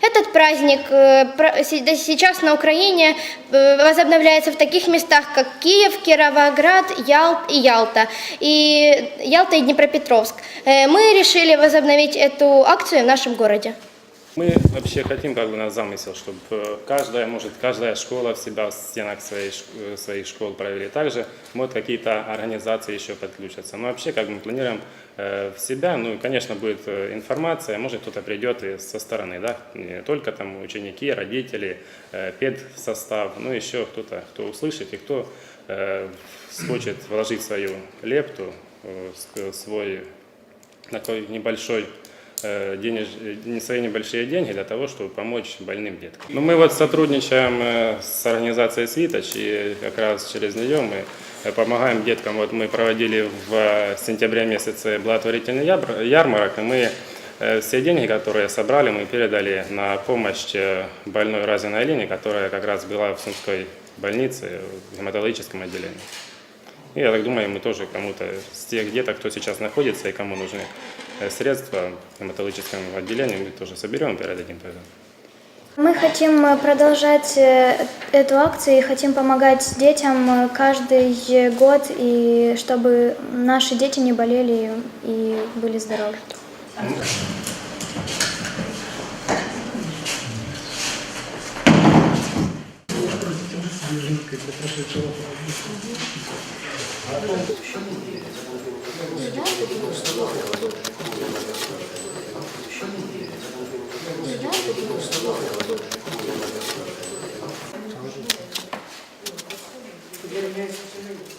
Этот праздник э, сейчас на Украине э, возобновляется в таких местах, как Киев, Кировоград, Ялт и Ялта, и Ялта и Днепропетровск. Э, Мы решили возобновить эту акцию в нашем городе. Мы вообще хотим, как бы, у нас замысел, чтобы каждая, может, каждая школа в себя в стенах своей, э, своих школ провели. Также, может, какие-то организации еще подключатся. Но вообще, как мы планируем э, в себя, ну, конечно, будет э, информация, может, кто-то придет и со стороны, да, не только там ученики, родители, э, педсостав, ну, еще кто-то, кто услышит и кто э, хочет вложить свою лепту, э, свой такой небольшой э, денеж... не свои небольшие деньги для того, чтобы помочь больным деткам. Ну, мы вот сотрудничаем э, с организацией «Свиточ», и как раз через нее мы э, помогаем деткам. Вот мы проводили в э, сентябре месяце благотворительный ярмарок, и мы э, все деньги, которые собрали, мы передали на помощь э, больной Разиной Алине, которая как раз была в Сумской больнице в гематологическом отделении. И я так думаю, мы тоже кому-то с тех деток, кто сейчас находится и кому нужны э, средства в гематологическом отделении, мы тоже соберем и передадим. тогда. Мы хотим э, продолжать э, эту акцию и хотим помогать детям э, каждый год, и чтобы наши дети не болели и были здоровы. Спасибо.